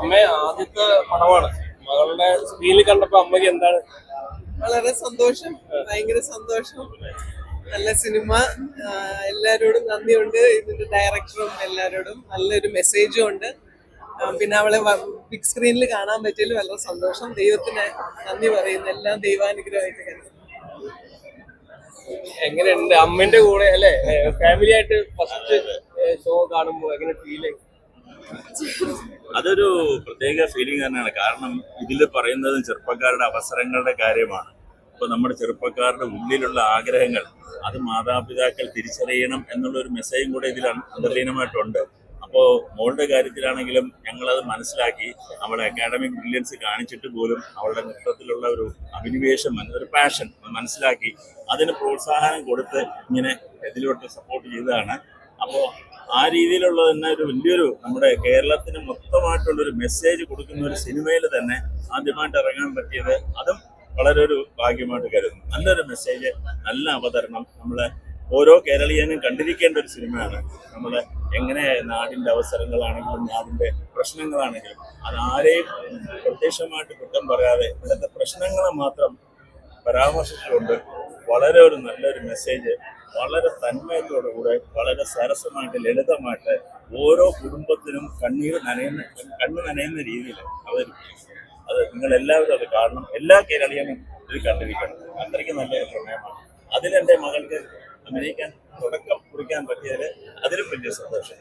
അമ്മ ആദ്യത്തെ പടമാണ്. മകളുടെ സ്ക്രീനിൽ കണ്ടപ്പോ അമ്മയ്ക്ക് എന്താണ്? വളരെ സന്തോഷം ഭയങ്കര സന്തോഷം. നല്ല സിനിമ. എല്ലാരോടും നന്ദിയുണ്ട്. ഇതിന്റെ ഡയറക്ടറും എല്ലാരോടും നല്ലൊരു മെസ്സേജും ഉണ്ട്. പിന്നെ അവളെ ബിഗ് സ്ക്രീനിൽ കാണാൻ പറ്റിയതിൽ വളരെ സന്തോഷം. ദൈവത്തിന് നന്ദി പറയുന്നു. എല്ലാം ദൈവാനുഗ്രഹമായിട്ട് കരുതുന്നു. എങ്ങനെയുണ്ട്? അമ്മന്റെ കൂടെ അല്ലെ? ഫാമിലി ആയിട്ട് ഫസ്റ്റ് ഷോ കാണുമ്പോൾ എങ്ങനെ ഫീൽ അതൊരു പ്രത്യേക ഫീലിംഗ് തന്നെയാണ്. കാരണം ഇതിൽ പറയുന്നത് ചെറുപ്പക്കാരുടെ അവസരങ്ങളുടെ കാര്യമാണ്. ഇപ്പൊ നമ്മുടെ ചെറുപ്പക്കാരുടെ ഉള്ളിലുള്ള ആഗ്രഹങ്ങൾ അത് മാതാപിതാക്കൾ തിരിച്ചറിയണം എന്നുള്ള ഒരു മെസ്സേജും കൂടെ ഇതിൽ അന്തർലീനമായിട്ടുണ്ട്. അപ്പോൾ മോളുടെ കാര്യത്തിലാണെങ്കിലും ഞങ്ങളത് മനസ്സിലാക്കി അവളുടെ അക്കാഡമിക് ബ്രില്യൻസ് കാണിച്ചിട്ട് പോലും അവളുടെ നൃത്തത്തിലുള്ള ഒരു അഭിനിവേശം ഒരു പാഷൻ മനസ്സിലാക്കി അതിന് പ്രോത്സാഹനം കൊടുത്ത് ഇങ്ങനെ ഇതിലോട്ട് സപ്പോർട്ട് ചെയ്തതാണ്. അപ്പോൾ ആ രീതിയിലുള്ള തന്നെ ഒരു വലിയൊരു നമ്മുടെ കേരളത്തിന് മൊത്തമായിട്ടുള്ള ഒരു മെസ്സേജ് കൊടുക്കുന്ന ഒരു സിനിമയിൽ തന്നെ ആദ്യമായിട്ട് ഇറങ്ങാൻ പറ്റിയത് അതും വളരെ ഒരു ഭാഗ്യമായിട്ട് കരുതുന്നു. നല്ലൊരു മെസ്സേജ് നല്ല അവതരണം. നമ്മളെ ഓരോ കേരളീയനും കണ്ടിരിക്കേണ്ട ഒരു സിനിമയാണ് നമ്മൾ എങ്ങനെ നാടിന്റെ അവസരങ്ങളാണെങ്കിലും നാടിന്റെ പ്രശ്നങ്ങളാണെങ്കിലും അതാരെയും പ്രത്യക്ഷമായിട്ട് കുറ്റം പറയാതെ ഇവിടുത്തെ പ്രശ്നങ്ങളെ മാത്രം പരാമർശിച്ചുകൊണ്ട് വളരെ ഒരു നല്ലൊരു മെസ്സേജ് വളരെ തന്മയത്തോടു കൂടെ വളരെ സരസമായിട്ട് ലളിതമായിട്ട് ഓരോ കുടുംബത്തിനും കണ്ണീർ നനയുന്ന കണ്ണു നനയുന്ന രീതിയിൽ അവർ അത് നിങ്ങൾ എല്ലാവരും അത് കാണണം. എല്ലാ കേരളീയനും ഇത് കണ്ടിരിക്കണം. അത്രയ്ക്ക് നല്ലൊരു പ്രമേയമാണ് അതിലെന്റെ മകൾക്ക് അമേരിക്കൻ തുടക്കം കുറിക്കാൻ പറ്റിയതിൽ അതിലും വലിയ സന്തോഷം.